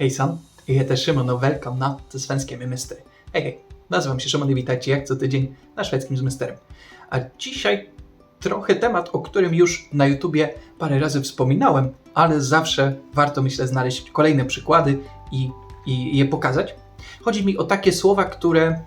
Hejsan, jag heter Szymon och välkomna till Svenska med Mystery. Hej, hej, nazywam się Szymon i witajcie jak co tydzień na szwedzkim z Mysterem. A dzisiaj trochę temat, o którym już na YouTubie parę razy wspominałem, ale zawsze warto, myślę, znaleźć kolejne przykłady i, i je pokazać. Chodzi mi o takie słowa, które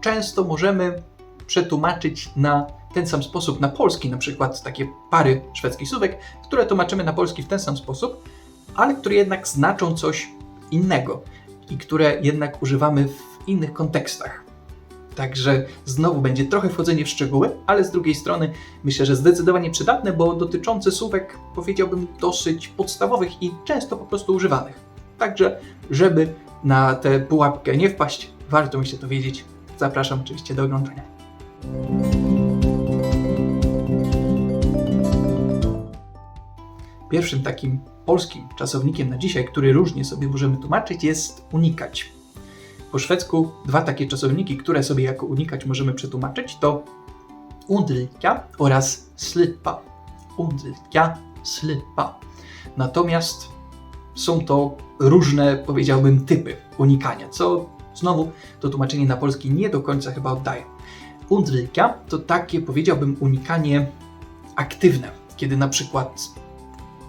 często możemy przetłumaczyć na ten sam sposób na polski, na przykład takie pary szwedzkich słówek, które tłumaczymy na polski w ten sam sposób, ale które jednak znaczą coś innego i które jednak używamy w innych kontekstach. Także znowu będzie trochę wchodzenie w szczegóły, ale z drugiej strony myślę, że zdecydowanie przydatne, bo dotyczące słówek powiedziałbym dosyć podstawowych i często po prostu używanych. Także, żeby na tę pułapkę nie wpaść, warto myślę to wiedzieć. Zapraszam oczywiście do oglądania. Pierwszym takim polskim czasownikiem na dzisiaj, który różnie sobie możemy tłumaczyć, jest unikać. Po szwedzku dwa takie czasowniki, które sobie jako unikać możemy przetłumaczyć, to undvika oraz slippa. Undvika, slippa. Natomiast są to różne, powiedziałbym, typy unikania, co znowu to tłumaczenie na polski nie do końca chyba oddaje. Undvika to takie, powiedziałbym, unikanie aktywne, kiedy na przykład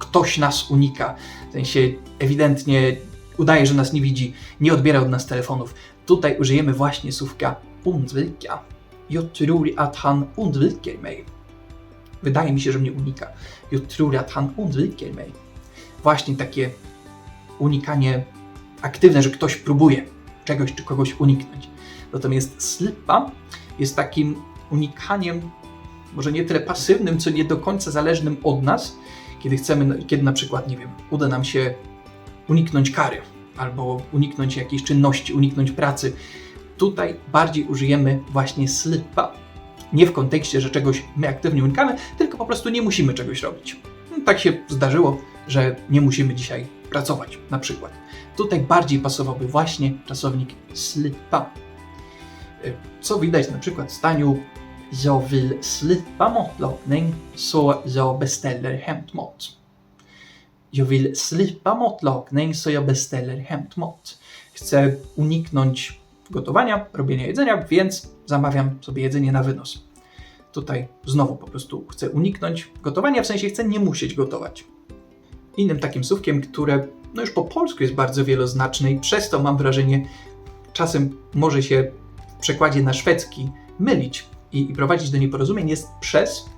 ktoś nas unika, w sensie ewidentnie udaje, że nas nie widzi, nie odbiera od nas telefonów. Tutaj użyjemy właśnie słówka undvika. Jag tror han undviker mig. Wydaje mi się, że mnie unika. Jag tror han undviker mig. Właśnie takie unikanie aktywne, że ktoś próbuje czegoś czy kogoś uniknąć. Natomiast slippa jest takim unikaniem, może nie tyle pasywnym, co nie do końca zależnym od nas, kiedy chcemy, kiedy na przykład, nie wiem, uda nam się uniknąć kary albo uniknąć jakiejś czynności, uniknąć pracy. Tutaj bardziej użyjemy właśnie slippa. Nie w kontekście, że czegoś my aktywnie unikamy, tylko po prostu nie musimy czegoś robić. Tak się zdarzyło, że nie musimy dzisiaj pracować, na przykład. Tutaj bardziej pasowałby właśnie czasownik slippa. Co widać na przykład w staniu Jag vill slippa matlagning så jag beställer hämtmat. Jag vill slippa matlagning så jag beställer hämtmat. Chcę uniknąć gotowania, robienia jedzenia, więc zamawiam sobie jedzenie na wynos. Tutaj znowu po prostu chcę uniknąć gotowania, w sensie chcę nie musieć gotować. Innym takim słówkiem, które no już po polsku jest bardzo wieloznaczne i przez to mam wrażenie, czasem może się w przekładzie na szwedzki mylić, i, i prowadzić do nieporozumień jest przez.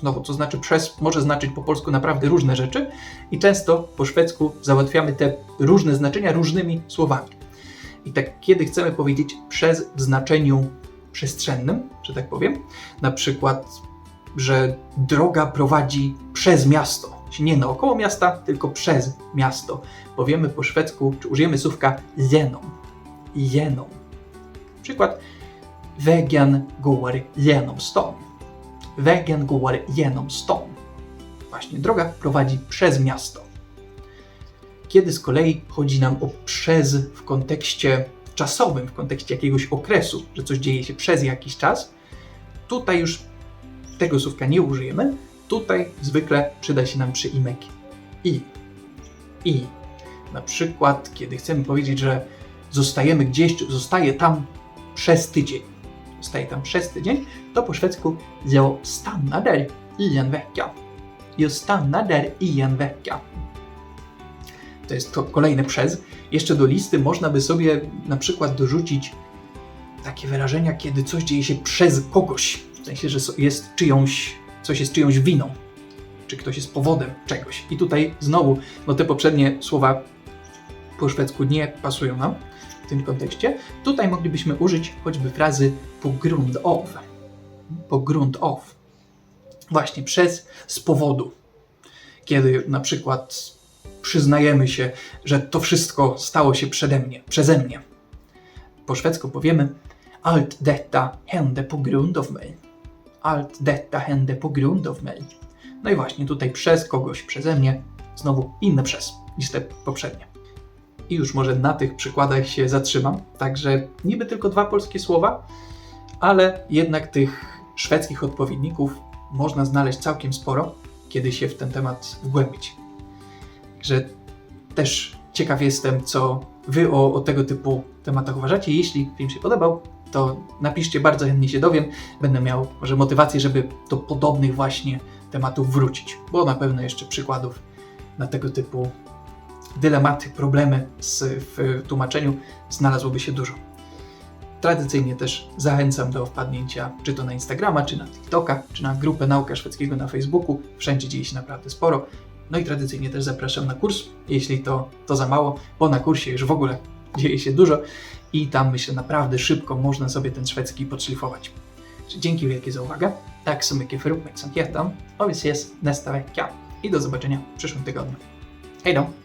Znowu, co znaczy przez, może znaczyć po polsku naprawdę różne rzeczy, i często po szwedzku załatwiamy te różne znaczenia różnymi słowami. I tak, kiedy chcemy powiedzieć przez w znaczeniu przestrzennym, że tak powiem, na przykład, że droga prowadzi przez miasto, nie naokoło miasta, tylko przez miasto. Powiemy po szwedzku, czy użyjemy słówka genom. Genom. Przykład, Vägen går genom stan. Vägen går genom stan. Właśnie droga prowadzi przez miasto. Kiedy z kolei chodzi nam o przez w kontekście czasowym, w kontekście jakiegoś okresu, że coś dzieje się przez jakiś czas, tutaj już tego słówka nie użyjemy. Tutaj zwykle przyda się nam przyimek i. I. Na przykład, kiedy chcemy powiedzieć, że zostajemy gdzieś, zostaje tam przez tydzień staje tam przez tydzień, to po szwedzku jag stannar där i en vecka. Jag stannar där i en vecka. To jest to kolejne przez. Jeszcze do listy można by sobie na przykład dorzucić takie wyrażenia, kiedy coś dzieje się przez kogoś. W sensie, że jest czyjąś, coś jest czyjąś winą, czy ktoś jest powodem czegoś. I tutaj znowu, no te poprzednie słowa po szwedzku nie pasują nam w tym kontekście. Tutaj moglibyśmy użyć choćby frazy po grund of. Po grund of. Właśnie przez, z powodu. Kiedy na przykład przyznajemy się, że to wszystko stało się przede mnie, przeze mnie. Po szwedzku powiemy Allt detta hände på grund of mig. Allt detta hände på grund of mig. No i właśnie tutaj przez kogoś, przeze mnie, znowu inne przez te poprzednie. I już może na tych przykładach się zatrzymam. Także niby tylko dwa polskie słowa, ale jednak tych szwedzkich odpowiedników można znaleźć całkiem sporo, kiedy się w ten temat wgłębić. Także też Ciekaw jestem, co wy o, o tego typu tematach uważacie. Jeśli film się podobał, to napiszcie, bardzo chętnie się dowiem. Będę miał może motywację, żeby do podobnych właśnie tematów wrócić, bo na pewno jeszcze przykładów na tego typu dylematy, problemy z, w tłumaczeniu znalazłoby się dużo. Tradycyjnie też zachęcam do wpadnięcia czy to na Instagrama, czy na TikToka, czy na grupę Nauka Szwedzkiego na Facebooku. Wszędzie dzieje się naprawdę sporo. No i tradycyjnie też zapraszam na kurs, jeśli to, to za mało, bo na kursie już w ogóle dzieje się dużo i tam myślę naprawdę szybko można sobie ten szwedzki podszlifować. Dzięki wielkie za uwagę. Tak så mycket för uppmärksamheten och vi ses nästa vecka. I do zobaczenia w przyszłym tygodniu. Hej då!